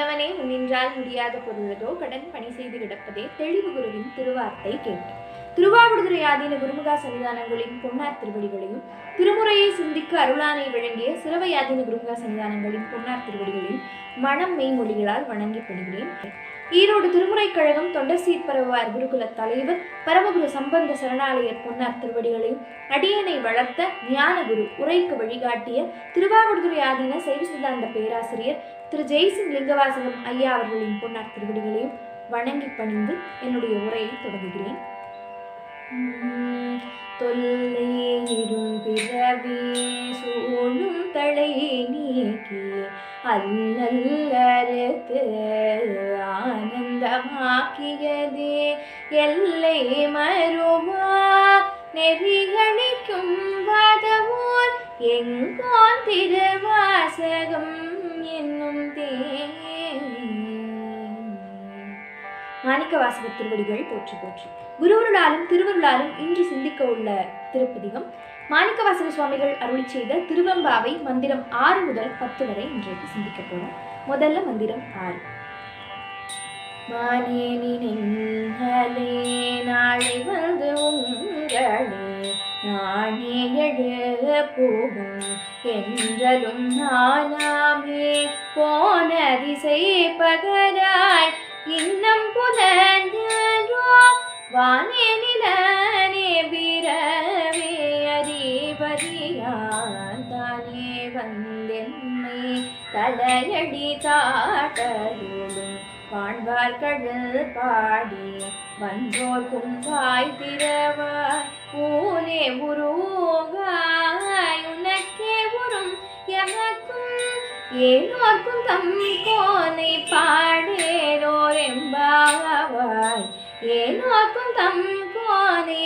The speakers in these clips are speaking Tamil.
மன்னவனே முன்னின்றால் முடியாத பொருளதோ கடன் பணி செய்து கிடப்பதே தெளிவு குருவின் திருவார்த்தை கேட்டு திருவாவடுதுறை ஆதீன குருமுகா சன்னிதானங்களின் பொன்னார் திருவடிகளையும் திருமுறையை சிந்திக்க அருளானை வழங்கிய சிறவை ஆதீன குருமுகா சன்னிதானங்களின் பொன்னார் திருவடிகளையும் மனம் மெய்மொழிகளால் வணங்கி படுகிறேன் ஈரோடு திருமுறை கழகம் தொண்டர் சீர்பரவார் குருகுல தலைவர் பரமகுரு சம்பந்த சரணாலயர் பொன்னார் திருவடிகளையும் அடியனை வளர்த்த ஞானகுரு உரைக்கு வழிகாட்டிய திருவாவடுதுறை ஆதீன சைவ சித்தாந்த பேராசிரியர் திரு ஜெய்சிங் லிங்கவாசகம் ஐயா அவர்களின் பொன்னார் திருவடிகளையும் வணங்கி பணிந்து என்னுடைய உரையை தொடங்குகிறேன். உம், தொல்லையிடும் பிறவி சூழும் தலை நீக்கி அல்லல்லறுத்து ஆனந்தமாக்கியதே. எல்லை மருமா நெறிகளிக்கும் வதவோர் எங்கோன் திருவாசகம் மாணிக்க வாசக திருவடிகள் போற்றி போற்றி. குருவருளாலும் திருவருளாலும் இன்று சிந்திக்க உள்ள திருப்பதிகம். மாணிக்க வாசக சுவாமிகள் அருளி செய்த திருவெம்பாவை மந்திரம் ஆறு முதல் பத்து வரை இன்றைக்கு சிந்திக்க போறோம். முதல்ல மந்திரம் ஆறு. மானேனி நாளை வந்து உங்களே நானே போகும். என்றலும் நானாமே போன திசை பகராய் இன்னும் புலந்தோ வானே பிறவே அறிவறியான் தானே வந்தென்னை தலையடி தாட்டருளும் வாழ்வார் கடல் பாடி வந்தோர்க்கும் வாய் திறவாய் பூனே உருவாய் உனக்கே உறும் எமக்கும் ஏனோர்க்கும் தம் கோனை பாடேரோர் எம்பாவாய் ஏனோர்க்கும் தம் கோனை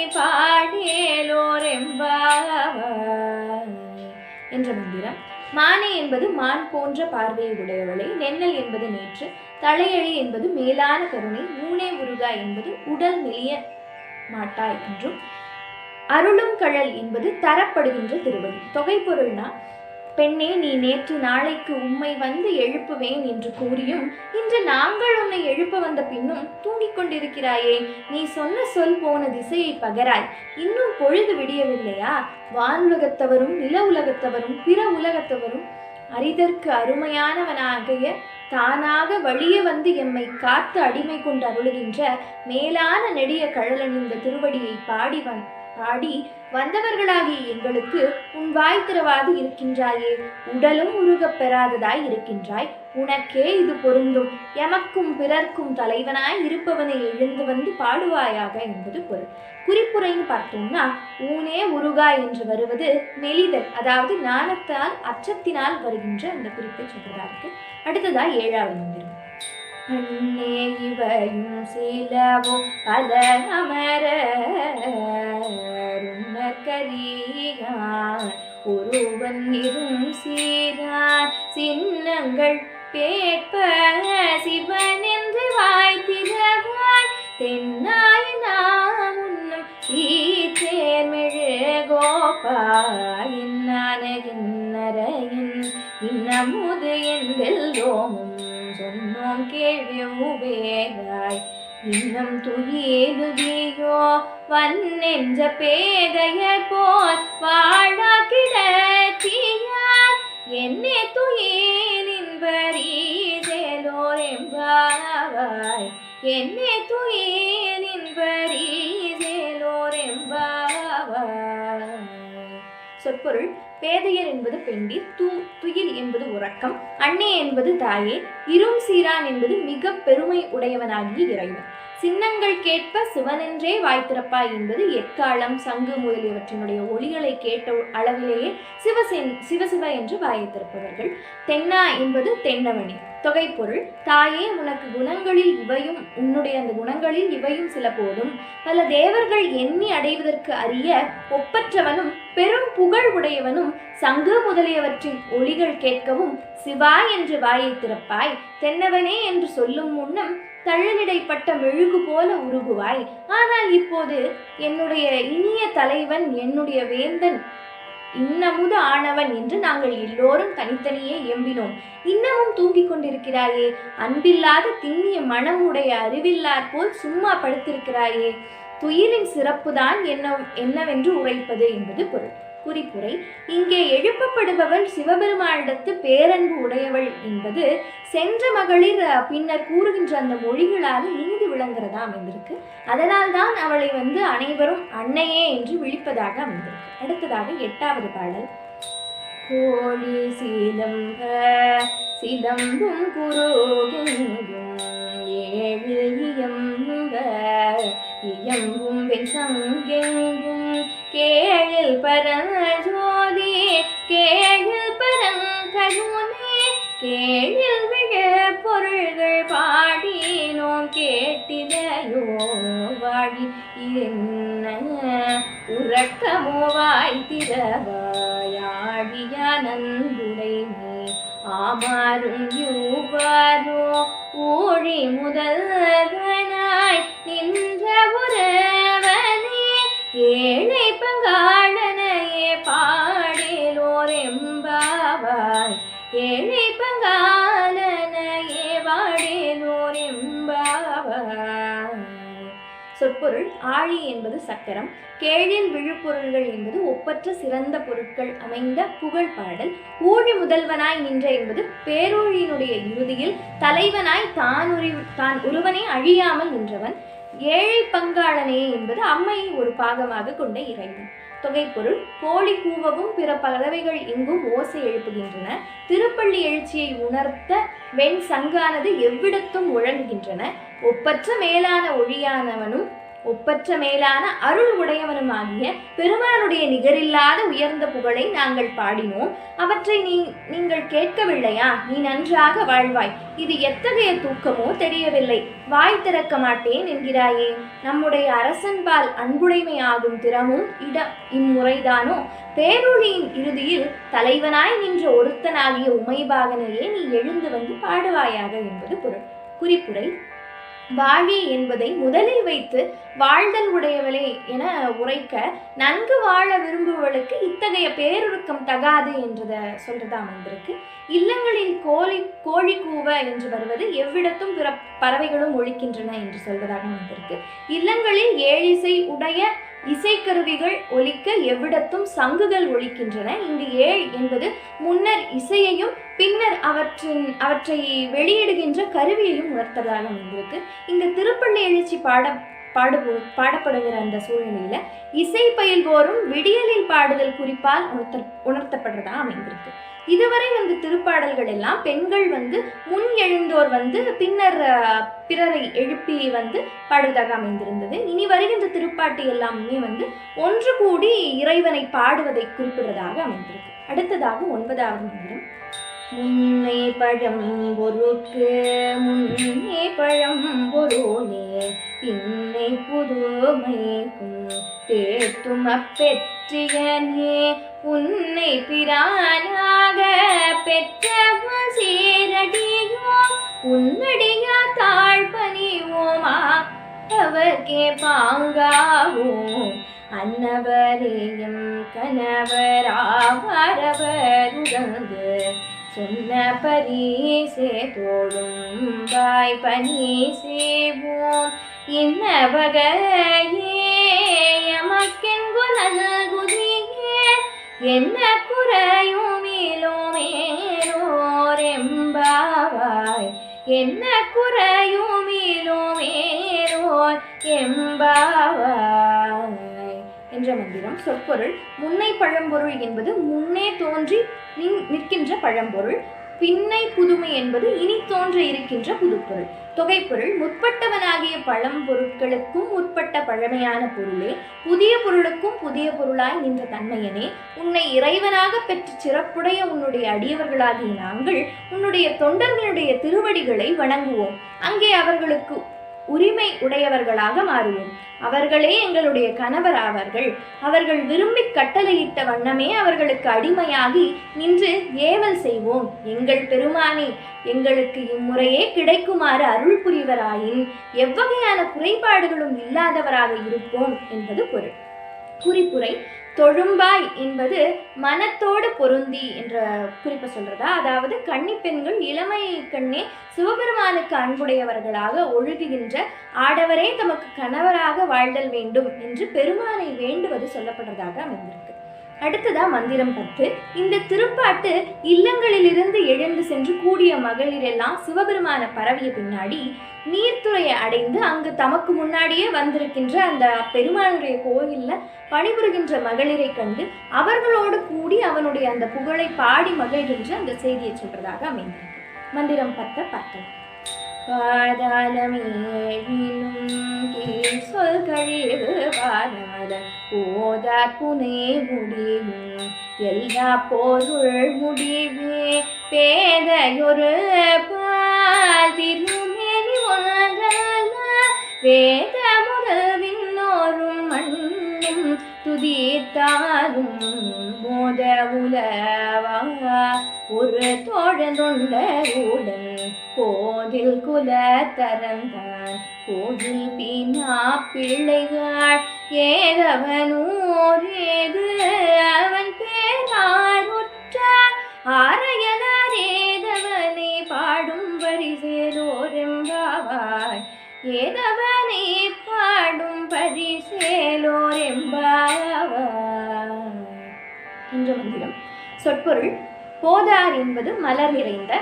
என்ற மந்திரம் மானே என்பது மான் போன்ற பார்வையை உடையவளை நென்னல் என்பது நேற்று தலையழி என்பது மேலான கருணை ஊனே உருகா என்பது உடல் மெலிய மாட்டாய் என்றும் அருளும் கழல் என்பது தரப்படுகின்ற திருவடி தொகை பொருள்னா பெண்ணே நீ நேற்று நாளைக்கு உம்மை வந்து எழுப்புவேன் என்று கூறியும் இன்று நாங்கள் உன்னை எழுப்ப வந்த பின்னும் தூங்கிக் கொண்டிருக்கிறாயே நீ சொன்ன சொல் போன திசையை பகராய். இன்னும் பொழுது விடியவில்லையா? வானுலகத்தவரும் நில உலகத்தவரும் பிற உலகத்தவரும் அரிதற்கு அருமையானவனாகிய தானாக வழியே வந்து எம்மை காத்து அடிமை கொண்டு அருளுகின்ற மேலான நெடிய கழலன் இந்த திருவடியை பாடி வந் பாடி வந்தவர்களாகிய எங்களுக்கு உன் வாய் திறவாது இருக்கின்றாயே. உடலும் உருகப் பெறாததாய் இருக்கின்றாய். உனக்கே இது பொருந்தும். எமக்கும் பிறர்க்கும் தலைவனாய் இருப்பவனை எழுந்து வந்து பாடுவாயாக என்பது பொருள். குறிப்புரைன்னு பார்த்தோம்னா ஊனே உருகா என்று வருவது மெலிதல் அதாவது ஞானத்தால் அச்சத்தினால் வருகின்ற அந்த குறிப்பை சொல்றதா இருக்கு அடுத்ததா ஏழாவது மந்திரம். அன்னே இவரும் சிலவோ பல அமர. கரீகான் ஒருவன் இரும் சீரான் சின்னங்கள் கேட்ப சிவன் என்று வாய் தென்னாய் நாம் உன்னும் ஈச்சேர்மிழு கோபால் நரையின் இன்னமுது என்றெல்லோமும் நாம் கேள்வி உபேராய் இன்னம் துயிலுதியோ வன்னெஞ்ச பேதையர் போல் வாழா கிடத்தியார் என்னே துயிலின் பரீதேலோர் எம்பாவாய் என்னே துயிலின் பரீதேலோர் எம்பாவாய் சொற்பொருள் பேதையர் என்பது பெண்டி தூ துயில் என்பது உறக்கம் அண்ணே என்பது தாயே இரும் சீரான் என்பது மிக பெருமை உடையவனாகிய இறைவன். சின்னங்கள் கேட்ப சிவனென்றே வாய் என்பது எக்காலம் சங்கு முதலியவற்றினுடைய ஒளிகளை கேட்ட அளவிலேயே சிவசென் சிவசிவ என்று வாயை திறப்பவர்கள். தென்னா என்பது தென்னவனே. தொகை பொருள் தாயே உனக்கு குணங்களில் இவையும் உன்னுடைய அந்த குணங்களில் இவையும் சில போதும். பல தேவர்கள் எண்ணி அடைவதற்கு அறிய ஒப்பற்றவனும் பெரும் புகழ் உடையவனும் சங்கு முதலியவற்றின் ஒளிகள் கேட்கவும் சிவா என்று வாயை திறப்பாய். தென்னவனே என்று சொல்லும் முன்னம் தழலிடைப்பட்ட மெழுகு போல உருகுவாய். ஆனால் இப்போது என்னுடைய இனிய தலைவன் என்னுடைய வேந்தன் இன்னமுது ஆனவன் என்று நாங்கள் எல்லோரும் தனித்தனியே எம்பினோம். இன்னமும் தூங்கிக் கொண்டிருக்கிறாயே. அன்பில்லாத திண்ணிய மனம் உடைய அறிவில்லார் போல் சும்மா படுத்திருக்கிறாயே. துயிலின் சிறப்புதான் என்ன என்னவென்று உரைப்பது என்பது பொருள். குறிப்புரை இங்கே எழுப்பப்படுபவள் சிவபெருமானிடத்து பேரன்பு உடையவள் என்பது சென்ற மகளிர் பின்னர் கூறுகின்ற அந்த மொழிகளால் விளங்குறதா அமைந்திருக்கு. அதனால்தான் அவளை வந்து அனைவரும் அன்னையே என்று விழிப்பதாக அமைந்திருக்கு. அடுத்ததாக எட்டாவது பாடல். கோழி சீலம்ப சிலம்பும் குருகெங்கும் ஏழு இயம்ப இயம்பும் வெண்சங்கெங்கும் கேழில் பரஞ்சோதி கேழில் பரங்கருணே கேழில் மிக பொருள்கள் பாடினோம் கேட்டிலையோ வாடி என்ன உறக்கமோ வாய் நந்துடை நீ ஆமாறும் யூவாரோ ஊழி முதல்வனாய் நின்ற உறவனே ஏழை பங்காளனையே பாடேலோர் எம்பாவாய் ஏழை பங்காளனையே வாடே எம்பாவாய் சொற்பொருள் ஆழி என்பது சக்கரம் கேழில் விழுப்பொருள்கள் என்பது ஒப்பற்ற சிறந்த பொருட்கள் அமைந்த புகழ் பாடல் ஊழி முதல்வனாய் நின்ற என்பது பேரூழியினுடைய இறுதியில் தலைவனாய் தான் உரி தான் ஒருவனே அழியாமல் நின்றவன். ஏழை பங்காளனே என்பது அம்மையை ஒரு பாகமாக கொண்ட இறைவன். தொகைப்பொருள் கோழி கூவவும் பிற பறவைகள் எங்கும் ஓசை எழுப்புகின்றன. திருப்பள்ளி எழுச்சியை உணர்த்த வெண் சங்கானது எவ்விடத்தும் முழங்குகின்றன. ஒப்பற்ற மேலான ஒழியானவனும் ஒப்பற்ற மேலான அருள் உடையவனுமாகிய பெருமானுடைய நிகரில்லாத உயர்ந்த புகழை நாங்கள் பாடினோம். அவற்றை நீ நீங்கள் கேட்கவில்லையா? நீ நன்றாக வாழ்வாய். இது எத்தகைய தூக்கமோ தெரியவில்லை. வாய் திறக்க மாட்டேன் என்கிறாயே. நம்முடைய அரசன்பால் அன்புடைமை ஆகும் திறமும் இட இம்முறைதானோ? பேரொழியின் இறுதியில் தலைவனாய் நின்ற ஒருத்தனாகிய உமைபாகனையே நீ எழுந்து வந்து பாடுவாயாக என்பது பொருள். குறிப்புரை வாழி என்பதை முதலில் வைத்து வாழ்தல் உடையவளே என உரைக்க நன்கு வாழ விரும்புவளுக்கு இத்தகைய பேருருக்கம் தகாது என்றத சொல்றதா வந்திருக்கு இல்லங்களில் கோழி கோழி கூவ என்று வருவது எவ்விடத்தும் பிற பறவைகளும் ஒழிக்கின்றன என்று சொல்வதாக வந்திருக்கு இல்லங்களில் ஏழிசை உடைய இசைக்கருவிகள் ஒலிக்க எவ்விடத்தும் சங்குகள் ஒழிக்கின்றன. இங்கு ஏழ் என்பது முன்னர் இசையையும் பின்னர் அவற்றின் அவற்றை வெளியிடுகின்ற கருவியையும் உணர்த்ததாக அமைந்திருக்கு இங்கு திருப்பள்ளி எழுச்சி பாட பாடுபோ பாடப்படுகிற அந்த சூழ்நிலையில இசை பயில்வோரும் விடியலில் பாடுதல் குறிப்பால் உணர்த்த உணர்த்தப்படுறதா அமைந்திருக்கு. இதுவரை வந்து திருப்பாடல்கள் எல்லாம் பெண்கள் வந்து முன் எழுந்தோர் வந்து பின்னர் பிறரை எழுப்பி வந்து பாடுவதாக அமைந்திருந்தது. இனி வருகின்ற திருப்பாட்டு எல்லாமே வந்து ஒன்று கூடி இறைவனை பாடுவதை குறிப்பிடுவதாக அமைந்திருக்கு. அடுத்ததாக ஒன்பதாவது மந்திரம். முன்னை பழம் பொருட்கு முன்னே பழம் பொருளே. பின்னை புதுமைக்கும் தேத்தும் அப்பெற்றியனே. உன்னை பிரானாக பெற்ற சீரடியோம் உன்னடியா தாழ்பணிவோமா அவர்க்கே பாங்காவோம். அன்னவரேயும் கணவராவரவர் உகந்து சொன்ன பரிசே தோழும் வாய் பணி செய்வோம் இன்ன வகையே எமக்கெங்கு நல்குதியே? என்ன குறையும் இலோமேரோரெம்பாவாய் என்ன குறையும் இலோமேனோர் எம்பாவாய் என்ற மந்திரம் சொற்பொருள் முன்னை பழம்பொருள் என்பது முன்னே தோன்றி நிற்கின்ற பழம்பொருள். பின்னை புதுமை என்பது இனி தோன்ற இருக்கின்ற புதுப்பொருள். தொகைப்பொருள் முற்பட்டவனாகிய பழம்பொருட்களுக்கும் முற்பட்ட பழமையான பொருளே. புதிய பொருளுக்கும் புதிய பொருளாய் நின்ற தன்மையனே. உன்னை இறைவனாக பெற்று சிறப்புடைய உன்னுடைய அடியவர்களாகிய நாங்கள் உன்னுடைய தொண்டர்களுடைய திருவடிகளை வணங்குவோம். அங்கே அவர்களுக்கு உரிமை உடையவர்களாக மாறுவோம். அவர்களே எங்களுடைய கணவர் ஆவார்கள். அவர்கள் விரும்பி கட்டளையிட்ட வண்ணமே அவர்களுக்கு அடிமையாகி நின்று ஏவல் செய்வோம். எங்கள் பெருமானே எங்களுக்கு இம்முறையே கிடைக்குமாறு அருள் புரிவராயின் எவ்வகையான குறைபாடுகளும் இல்லாதவராக இருப்போம் என்பது பொருள். குறிப்புரை தொழும்பாய் என்பது மனத்தோடு பொருந்தி என்ற குறிப்பை சொல்கிறதா அதாவது கன்னி பெண்கள் இளமை கண்ணே சிவபெருமானுக்கு அன்புடையவர்களாக ஒழுகுகின்ற ஆடவரே தமக்கு கணவராக வாழ்தல் வேண்டும் என்று பெருமானை வேண்டுவது சொல்லப்படுறதாக அமைந்திருக்கு. அடுத்ததா மந்திரம் பத்து. இந்த திருப்பாட்டு இல்லங்களிலிருந்து எழுந்து சென்று கூடிய மகளிர் எல்லாம் சிவபெருமான பரவிய பின்னாடி நீர்த்துறையை அடைந்து அங்கு தமக்கு முன்னாடியே வந்திருக்கின்ற அந்த பெருமானுடைய கோயில்ல பணிபுரிகின்ற மகளிரை கண்டு அவர்களோடு கூடி அவனுடைய அந்த புகழை பாடி மகிழ்கின்ற அந்த செய்தியை சொல்றதாக அமைந்திருக்கு. மந்திரம் பத்த பார்க்கலாம் பாதாளமேழினும் கீழ் சொல் கழிவு பாதமத ஓதார் புனே முடியும் எல்லா பொருள் முடிவே பேதையொரு பால் திருமேனி ஒன்றல்ல வேத முதல் விண்ணோரும் மண்ணும் துதித்தாலும் மோத உலவா ஒரு தோழந்தொண்டருடன் கோதில் குல தரந்தான் கோதில் பீனா பிள்ளைகள் ஏதவனூர் ஏது அவன் பேராருற்ற ஆரையனாரேதவனை பாடும் பரிசேலோரெம்பாவாய் ஏதவனே பாடும் பதிசேலோர் என்ற மந்திரம். சொற்பொருள் போதார் என்பது மலர் நிறைந்த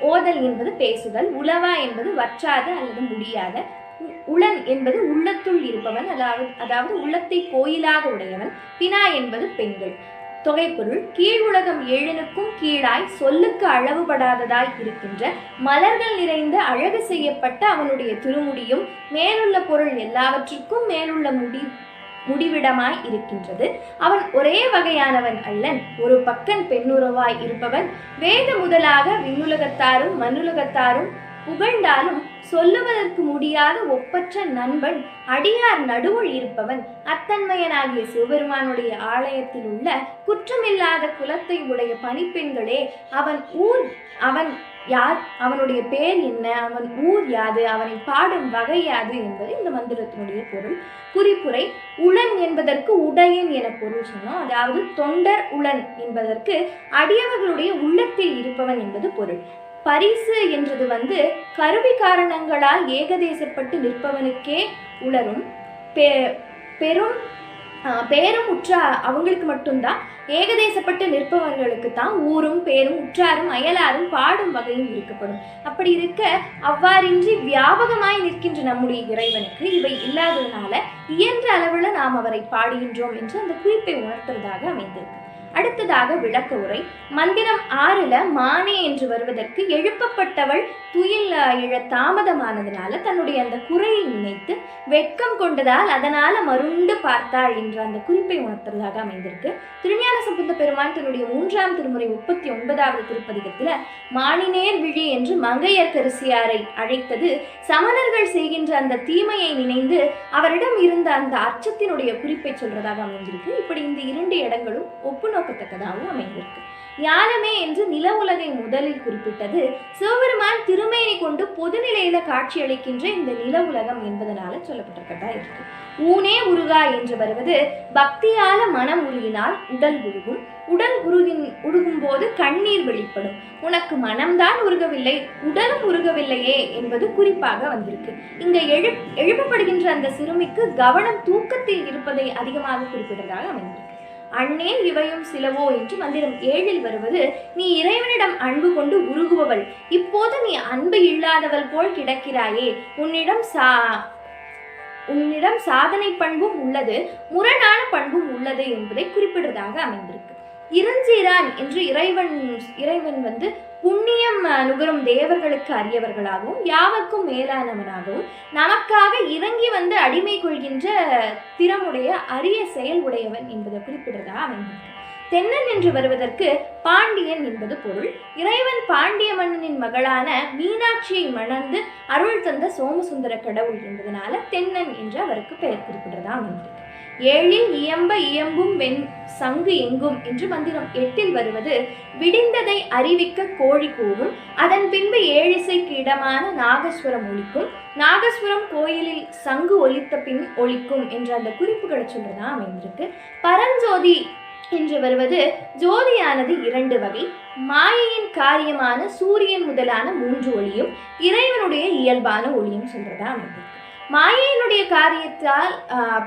ஓதல் என்பது பேசுதல் உளவா என்பது வற்றாத அல்லது முடியாத உ- உளன் என்பது உள்ளத்துள் இருப்பவன் அதாவது அதாவது உள்ளத்தை கோயிலாக உடையவன் பினா என்பது பெண்கள். தொகைப்பொருள் கீழ் உலகம் ஏழனுக்கும் கீழாய் சொல்லுக்கு அளவுபடாததாய் இருக்கின்ற மலர்கள் நிறைந்த அழகு செய்யப்பட்ட அவனுடைய திருமுடியும் மேலுள்ள பொருள் எல்லாவற்றிற்கும் மேலுள்ள முடி முடிவிடமாய் இருக்கின்றது. அவன் ஒரே வகையானவன் அல்லன். ஒரு பக்கன் பெண்ணுறவாய் இருப்பவன் வேத முதலாக விண்ணுலகத்தாரும் மண்ணுலகத்தாரும் புகழ்ந்தாலும் சொல்லுவதற்கு முடியாத ஒப்பற்ற நண்பன் அடியார் நடுவுள் இருப்பவன் அத்தன்மையனாகிய சிவபெருமானுடைய ஆலயத்தில் உள்ள குற்றமில்லாத குலத்தை உடைய பணிப்பெண்களே அவன் ஊர் அவன் யார் அவனுடைய பேர் என்ன அவன் ஊர் யாது அவனை பாடும் வகை யாது என்பது இந்த மந்திரத்தினுடைய பொருள். குறிப்புரை உளன் என்பதற்கு உடையன் என பொருள் சொன்னோம். அதாவது தொண்டர் உளன் என்பதற்கு அடியவர்களுடைய உள்ளத்தில் இருப்பவன் என்பது பொருள். பரிசு என்றது வந்து கருவி காரணங்களால் ஏகதேசப்பட்டு நிற்பவனுக்கே உளரும் பெ- பெரும் பேரும் உற்றா அவங்களுக்கு மட்டும்தான் ஏகதேசப்பட்டு நிற்பவர்களுக்கு தான் ஊரும் பேரும் உற்றாரும் அயலாரும் பாடும் வகையும் இருக்கப்படும். அப்படி இருக்க அவ்வாறின்றி வியாபகமாய் நிற்கின்ற நம்முடைய இறைவனுக்கு இவை இல்லாததுனால இயன்ற அளவில் நாம் அவரை பாடுகின்றோம் என்று அந்த குறிப்பை உணர்த்துவதாக அமைந்திருக்கு அடுத்ததாக விளக்க உரை. மந்திரம் ஆறுல மானே என்று வருவதற்கு எழுப்பப்பட்டவள் துயில் இழ தாமதமானதுனால தன்னுடைய அந்த குறையை நினைத்து வெட்கம் கொண்டதால் அதனால மருண்டு பார்த்தாள் என்ற அந்த குறிப்பை உணர்த்துவதாக அமைந்திருக்கு. திருஞான சம்பந்த பெருமான் தன்னுடைய மூன்றாம் திருமுறை முப்பத்தி ஒன்பதாவது திருப்பதிகத்துல மானினேர் விழி என்று மங்கையர்க்கரசியாரை அழைத்தது. சமணர்கள் செய்கின்ற அந்த தீமையை நினைந்து அவரிடம் இருந்த அந்த அச்சத்தினுடைய குறிப்பை சொல்றதாக அமைந்திருக்கு. இப்படி இந்த இரண்டு இடங்களும் ஒப்பு பாராட்டத்தக்கதாகவும் அமைந்திருக்கு. ஞானமே என்று நில உலகை முதலில் குறிப்பிட்டது சிவபெருமான் திருமேனி கொண்டு பொதுநிலையில காட்சியளிக்கின்ற இந்த நில உலகம் என்பதனால சொல்லப்பட்டிருக்கதா இருக்கு. ஊனே உருகா என்று வருவது பக்தியால மனம் உருகினால் உடல் உருகும். உடல் உருகின் உருகும் போது கண்ணீர் வெளிப்படும். உனக்கு மனம்தான் உருகவில்லை உடலும் உருகவில்லையே என்பது குறிப்பாக வந்திருக்கு. இங்க எழு எழுப்பப்படுகின்ற அந்த சிறுமிக்கு கவனம் தூக்கத்தில் இருப்பதை அதிகமாக குறிப்பிடுறதாக அமைந்திருக்கு. அண்ணே இவையும் சிலவோ என்று மந்திரம் ஏழில் வருவது நீ இறைவனிடம் அன்பு கொண்டு உருகுபவள். இப்போது நீ அன்பு இல்லாதவள் போல் கிடக்கிறாயே. உன்னிடம் சா உன்னிடம் சாதனை பண்பும் உள்ளது முரணான பண்பும் உள்ளது என்பதை குறிப்பிடுவதாக அமைந்திருக்கு. இருஞ்சீரான் என்று இறைவன் இறைவன் வந்து புண்ணியம் நுகரும் தேவர்களுக்கு அரியவர்களாகவும் யாவர்க்கும் மேலானவனாகவும் நமக்காக இறங்கி வந்து அடிமை கொள்கின்ற திறமுடைய அரிய செயல் உடையவன் என்பதை குறிப்பிடுறதா அவன் தென்னன் என்று வருவதற்கு பாண்டியன் என்பது பொருள். இறைவன் பாண்டிய மன்னனின் மகளான மீனாட்சியை மணந்து அருள் தந்த சோமசுந்தர கடவுள் என்பதனால தென்னன் என்று அவருக்கு பெயர் குறிப்பிடுறதா அமைந்திருக்கு. ஏழில் இயம்ப இயம்பும் வெண் சங்கு எங்கும் என்று மந்திரம் எட்டில் வருவது விடிந்ததை அறிவிக்க கோழி கூவும் அதன் பின்பு ஏழிசைக்கு இடமான நாகஸ்வரம் ஒழிக்கும் நாகஸ்வரம் கோயிலில் சங்கு ஒலித்த பின் ஒழிக்கும் என்ற அந்த குறிப்புகளை சொல்றதா அமைந்திருக்கு. பரஞ்சோதி என்று வருவது ஜோதியானது இரண்டு வகை மாயையின் காரியமான சூரியன் முதலான மூன்று ஒளியும் இறைவனுடைய இயல்பான ஒளியும் சொல்றதா அமைந்திருக்கு. மாயையினுடைய காரியத்தால் ஆஹ்,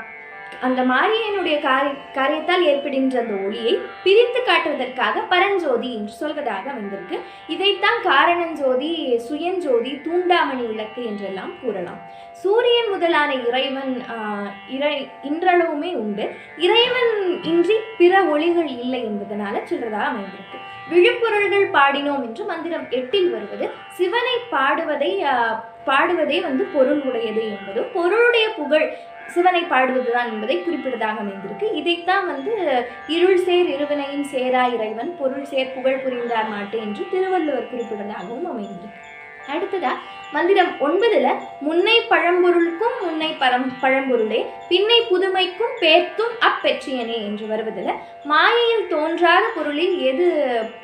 அந்த மாரியனுடைய காரிய காரியத்தால் ஏற்படுகின்ற அந்த ஒளியை பிரித்து காட்டுவதற்காக பரஞ்சோதி என்று சொல்வதாக வந்திருக்கு. இதைத்தான் காரணஞ்சோதி சுயஞ்சோதி தூண்டாமணி விளக்கு என்றெல்லாம் கூறலாம். சூரியன் முதலான இறைவன் ஆஹ், இறை இன்றளவுமே உண்டு. இறைவன் இன்றி பிற ஒளிகள் இல்லை என்பதனால சொல்றதாக அமைந்திருக்கு. விழுப்புரல்கள் பாடினோம் என்று மந்திரம் எட்டில் வருவது சிவனை பாடுவதை ஆஹ், பாடுவதே வந்து பொருள் உடையது என்பதும் பொருளுடைய புகழ் சிவனை பாடுவதுதான் என்பதை குறிப்பிட்டதாக அமைந்திருக்கு. இதைத்தான் வந்து இருள் சேர் இருவினையின் சேரா இறைவன் பொருள் சேர் புகழ் புரிந்தார் மாட்டு என்று திருவள்ளுவர் குறிப்பிட்டதாகவும் அமைந்திருக்கு. அடுத்ததா மந்திரம் ஒன்பதுல முன்னை பழம்பொருளுக்கும் முன்னை பரம் பழம்பொருளே பின்னை புதுமைக்கும் பேர்த்தும் அப்பெற்றியனே என்று வருவதில் மாயையில் தோன்றாத பொருளில் எது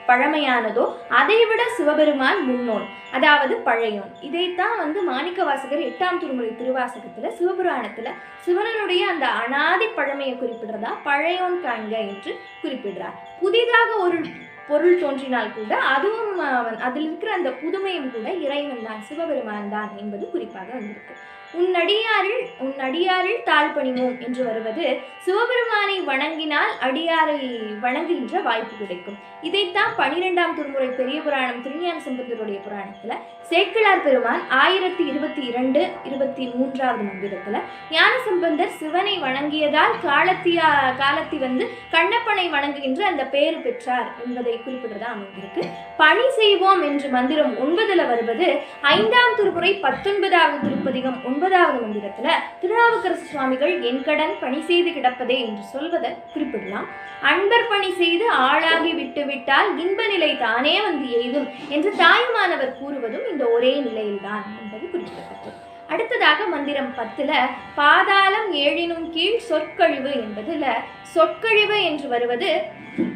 பழமையானதோ அதைவிட சிவபெருமான் முன்னோன் அதாவது பழையோன். இதைத்தான் வந்து மாணிக்க வாசகர் எட்டாம் திருமுறை திருவாசகத்தில் சிவபுராணத்தில் சிவனனுடைய அந்த அனாதி பழமையை குறிப்பிடுறதா? பழையோன் காண்க என்று குறிப்பிடுறார். புதிதாக ஒரு பொருள் தோன்றினால் கூட அதுவும் அதில் இருக்கிற அந்த புதுமையும் கூட இறைவன் தான் சிவபெருமான் தான் என்பது குறிப்பாக வந்திருக்கு. உன் அடியாரில் உன் அடியாரில் தாழ் பணிவோம் என்று வருவது சிவபெருமானை வணங்கினால் அடியாரை வணங்குகின்ற வாய்ப்பு கிடைக்கும். இதைத்தான் பனிரெண்டாம் திருமுறை பெரிய புராணம் திருஞான சம்பந்தருடைய புராணத்தில் சேக்கிழார் பெருமான் ஆயிரத்தி இருபத்தி இரண்டு இருபத்தி மூன்றாவது மந்திரத்தில் ஞானசம்பந்தர் சிவனை வணங்கியதால் காலத்தியா காலத்தி வந்து கண்ணப்பனை வணங்குகின்ற அந்த பெயர் பெற்றார் என்பதை குறிப்பிடுறதா அமைந்திருக்கு. பணி செய்வோம் என்று மந்திரம் ஒன்பதுல வருவது ஐந்தாம் திருமுறை பத்தொன்பதாவது திருப்பதிகம் ஒன்பதாவது மந்திரத்தில் திருநாவுக்கரசு சுவாமிகள் என் கடன் பணி செய்து கிடப்பதே என்று சொல்வதை குறிப்பிடலாம். அன்பர் பணி செய்து ஆளாகி விட்டுவிட்டால் இன்ப நிலை தானே வந்து எய்தும் என்று தாயுமானவர் கூறுவதும் இந்த ஒரே நிலையில்தான் என்பது குறிப்பிடத்தக்கது. அடுத்ததாக மந்திரம் பத்துல பாதாளம் ஏழினும் கீழ் சொற்கழிவு என்பதுல சொற்கழிவு என்று வருவது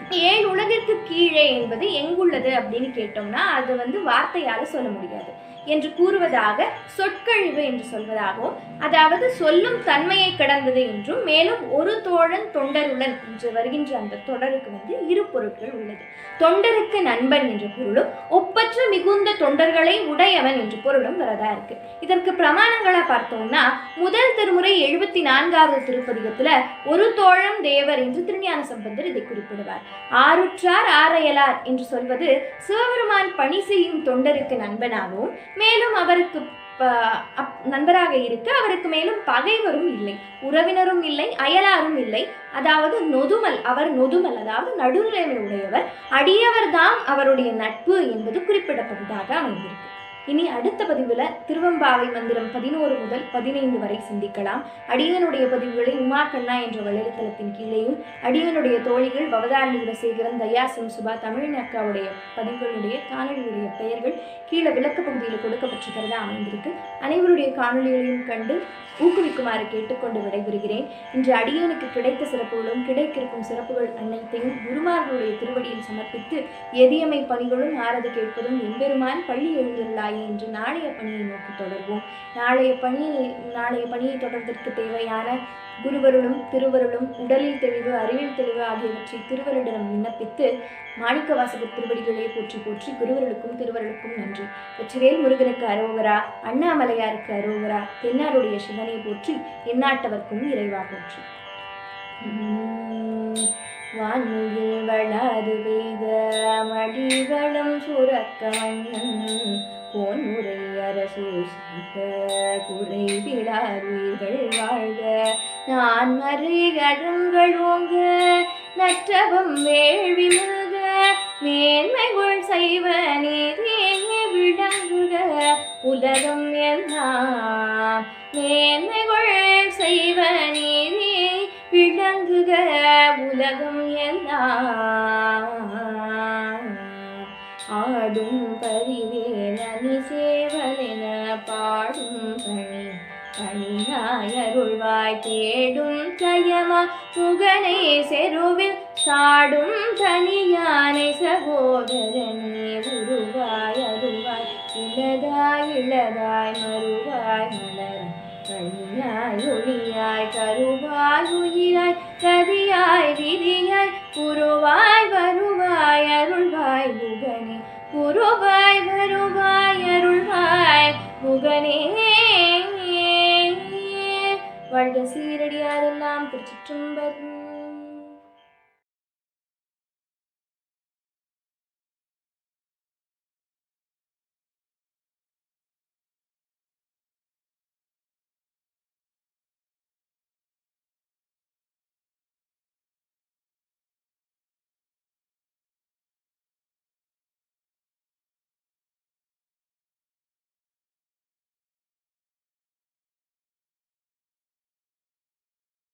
ஏழு உலகிற்கு கீழே என்பது எங்குள்ளது? அப்படின்னு கேட்டோம்னா அது வந்து வார்த்தையால சொல்ல முடியாது. என்று கூறுவதாக சொற்கழிவு என்று சொல்வதாகவும் அதாவது சொல்லும் தன்மையை கடந்தது என்றும் மேலும் ஒரு தோழன் தொண்டருடன் என்று வருகின்ற அந்த தொடருக்கு வந்து இரு பொருட்கள் உள்ளது. தொண்டருக்கு நண்பன் என்ற பொருளும் ஒப்பற்ற மிகுந்த தொண்டர்களை உடையவன் என்ற பொருளும் வரதா இருக்கு. இதற்கு பிரமாணங்களா பார்த்தோம்னா முதல் திருமுறை எழுபத்தி நான்காவது திருப்பதிகத்துல ஒரு தோழம் தேவர் என்று திருஞான சம்பந்தர் இதை குறிப்பிடுவார். ஆருற்றார் ஆரையலார் என்று சொல்வது சிவபெருமான் பணி செய்யும் தொண்டருக்கு நண்பனாகவும் மேலும் அவருக்கு நண்பராக இருக்க அவருக்கு மேலும் பகைவரும் இல்லை உறவினரும் இல்லை அயலாரும் இல்லை. அதாவது நொதுமல் அவர் நொதுமல் அதாவது நடுநிலைமை உடையவர் அடியவர்தாம் அவருடைய நட்பு என்பது குறிப்பிடப்பட்டதாக அமைந்திருக்கு. இனி அடுத்த பதிவுல திருவம்பாவை மந்திரம் பதினோரு முதல் பதினைந்து வரை சிந்திக்கலாம். அடியனுடைய பதிவுகளை உமா கண்ணா என்ற வலைத்தளத்தின் கீழேயும் அடியனுடைய தோழிகள் பவதாரணி குலசேகரன் தயாசிம் சுபா தமிழின் அக்காவுடைய பதிவுகளுடைய காணொலியுடைய பெயர்கள் கீழே விளக்க பகுதியில் கொடுக்கப்பட்டிருக்கிறதா அமைந்திருக்கு. அனைவருடைய காணொலிகளையும் கண்டு ஊக்குவிக்குமாறு கேட்டுக்கொண்டு விடைபெறுகிறேன். இன்று அடியனுக்கு கிடைத்த சிறப்புகளும் கிடைக்கிருக்கும் சிறப்புகள் அனைத்தையும் குருமார்களுடைய திருவடியில் சமர்ப்பித்து எதியமை பணிகளும் ஆரது கேட்பதும் எம்பெருமான் பள்ளி எழுந்துள்ளாய் என்று நாளைய பணியை நோக்கி தொடர்வோம். நாளைய பணியை நாளைய பணியை தொடர்வதற்கு தேவையான குருவருளும் திருவருளும் உடலில் தெளிவு அறிவில் தெளிவு ஆகியவற்றை திருவருளிடம் விண்ணப்பித்து மாணிக்க வாசகர் திருவடிகளே போற்றி போற்றி குருவருளுக்கும் திருவருளுக்கும் நன்றி. வெற்றிவேல் முருகனுக்கு அரோகரா அண்ணாமலையாருக்கு அரோகரா தென்னாருடைய சிவனை போற்றி எந்நாட்டவர்க்கும் இறைவா போற்றி. உம் வான்மியில் வளாது பெய்த மடிகளும் சுரக்க மன்னன் போன்முறை அரசு செய்த குறைவிலார் வாழ்க. நான் மறிகடங்கள் ஓங்க நற்றபம் வேள்வி முக மேன்மைகள் செய்வ நீதியே விளங்குக. உலகம் எல்லாம் மேன்மைகள் செய்வ விளங்குக உலகம் எல்லாம். ஆடும் பரிவேலனி சேவலென பாடும் பணி. கனியாய் தேடும் கயமா முகனே செருவில் சாடும் தனியானை சகோதரனே. உருவாய் அருவாய் இளதாய் இளதாய் மறுவாய் மலர். கனியாய் ஒளியாய் கருவாய் உயிராய் கதியாய் விதியாய் குருவாய் வருவாய் அருள்வாய் முகனே குருவாய் வருவாய் அருள்வாய் முகனே வாழ்க சீரடியாரெல்லாம் திருச்சிற்றம்பலம்